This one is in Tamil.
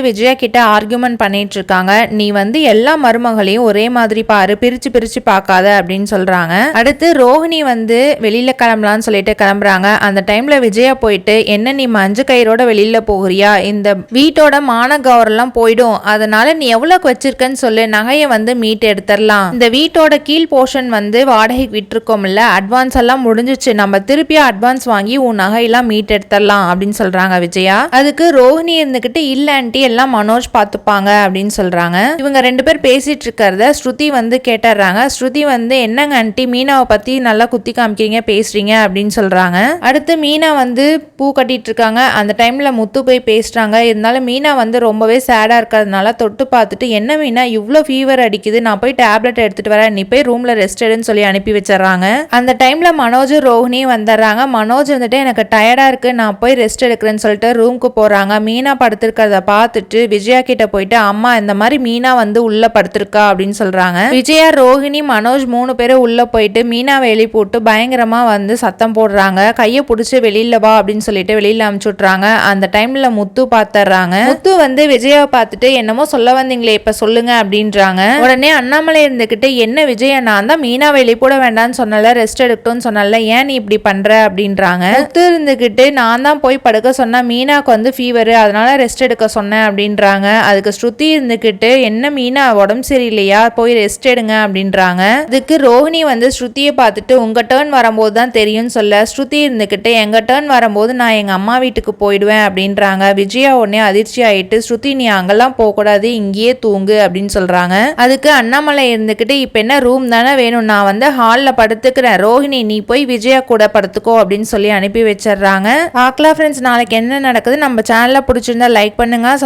விஜயா கிட்ட ஆர்கியூமெண்ட் பண்ணிட்டு இருக்காங்க நீ வந்து எல்லா மருமகளையும் ஒரே மாதிரி பாரு பிரிச்சு பிரிச்சு பார்க்காத அப்படின்னு சொல்றாங்க. அடுத்து ரோஹிணி வந்து வெளியில கிளம்பலான்னு சொல்லிட்டு கிளம்புறாங்க. அந்த டைம்ல விஜயா போயிட்டு என்ன நீ மஞ்சு கயிறோட வெளியில போகிறியா? இந்த வீட்டோட மான கௌரெல்லாம் போயிடும். அதனால நீ எவ்வளவுக்கு வச்சிருக்கன்னு சொல்லு. நகையை வந்து மீட் எடுத்துடலாம். இந்த வீட்டோட கீழ் போர்ஷன் வந்து வாடகைக்கு விட்டுருக்கோம்ல அட்வான்ஸ் எல்லாம் முடிஞ்சிச்சு. நம்ம திருப்பியும் அட்வான்ஸ் வாங்கி உன் நகையெல்லாம் மீட் எடுத்துடலாம் அப்படின்னு சொல்றாங்க விஜயா. அதுக்கு ரோஹிணி இருந்துகிட்டு இல்ல ஆன்ட்டி எல்லாம் மனோஜ் பார்த்துப்பாங்க அப்படின்னு சொல்கிறாங்க இவங்க ரெண்டு பேர் பேசிட்டு இருக்கிறத ஸ்ருதி வந்து கேட்டுறாங்க. ஸ்ருதி வந்து என்னங்க ஆண்டி மீனாவை பற்றி நல்லா குத்தி காமிக்கிறீங்க பேசுறீங்க அப்படின்னு சொல்கிறாங்க அடுத்து மீனா வந்து பூ கட்டிட்டு இருக்காங்க. அந்த டைமில் முத்து போய் பேசுகிறாங்க இருந்தாலும் மீனா வந்து ரொம்பவே சேடாக இருக்கிறதுனால தொட்டு பார்த்துட்டு என்ன மீனா இவ்வளோ ஃபீவர் அடிக்குது. நான் போய் டேப்லெட் எடுத்துட்டு வரேன். நீ போய் ரூமில் ரெஸ்ட் எடுன்னு சொல்லி அனுப்பி வச்சிடறாங்க. அந்த டைமில் மனோஜ் ரோஹினி வந்துடுறாங்க. மனோஜ் வந்துட்டு எனக்கு டயர்டாக இருக்குது நான் போய் ரெஸ்ட் எடுக்கிறேன்னு சொல்லிட்டு ரூமுக்கு போகிறாங்க மீனா படுத்திருக்கிறத பார்த்துட்டு விஜயா கிட்ட போயிட்டு அம்மா இந்த மாதிரி மீனா வந்து உள்ள படுத்திருக்கா? அப்படின்னு சொல்றாங்க. விஜயா ரோஹிணி மனோஜ் மூணு பேரும் உள்ள போயிட்டு மீனாவை வெளி போட்டு பயங்கரமா வந்து சத்தம் போடுறாங்க. கையை பிடிச்சி வெளியில வா அப்படின்னு சொல்லிட்டு வெளியில அமுச்சு விட்றாங்க அந்த டைம்ல முத்து பாத்துறாங்க. முத்து வந்து விஜயாவை பார்த்துட்டு என்னமோ சொல்ல வந்தீங்களே இப்ப சொல்லுங்க அப்படின்றாங்க. உடனே அண்ணாமலை இருந்துகிட்டு என்ன விஜயா நான் தான் மீனா வெளி போட வேண்டாம்னு சொன்னல ரெஸ்ட் எடுக்கட்டும்னு சொன்னல ஏன் நீ இப்படி பண்ற? அப்படின்றாங்க. முத்து இருந்துகிட்டு நான் தான் போய் படுக்க சொன்னா மீனாக்கு வந்து ஃபீவர் அதனால ரெஸ்ட் எடுக்க சொன்னேன். அப்படின்றாங்க. அதுக்கு ஸ்ருதி இருந்துக்கிட்டு என்ன மீனா உடம்பு சரியில்லையா? போய் ரெஸ்ட் எடுங்க அப்படின்றாங்க. அதுக்கு ரோஹிணி வந்து ஸ்ருதியை பார்த்துட்டு உங்கள் டேர்ன் வரும்போது தான் தெரியும்னு சொல்ல. ஸ்ருதி இருந்துக்கிட்டு எங்கள் டேர்ன் வரும்போது நான் எங்கள் அம்மா வீட்டுக்கு போயிடுவேன் அப்படின்றாங்க. விஜயா உடனே அதிர்ச்சி ஆயிட்டு ஸ்ருதி நீ அங்கெல்லாம் போகக்கூடாது இங்கேயே தூங்கு அப்படின்னு சொல்கிறாங்க அதுக்கு அண்ணாமலை இருந்துக்கிட்டு இப்போ என்ன ரூம் தானே வேணும்? நான் வந்து ஹாலில் படுத்துக்கிறேன். ரோஹிணி நீ போய் விஜயா கூட படுத்துக்கோ அப்படின்னு சொல்லி அனுப்பி வச்சிடுறாங்க. பார்க்கலாம் ஃப்ரெண்ட்ஸ் நாளைக்கு என்ன நடக்குது? நம்ம சேனலில் பிடிச்சிருந்தா லைக் பண்ணுங்க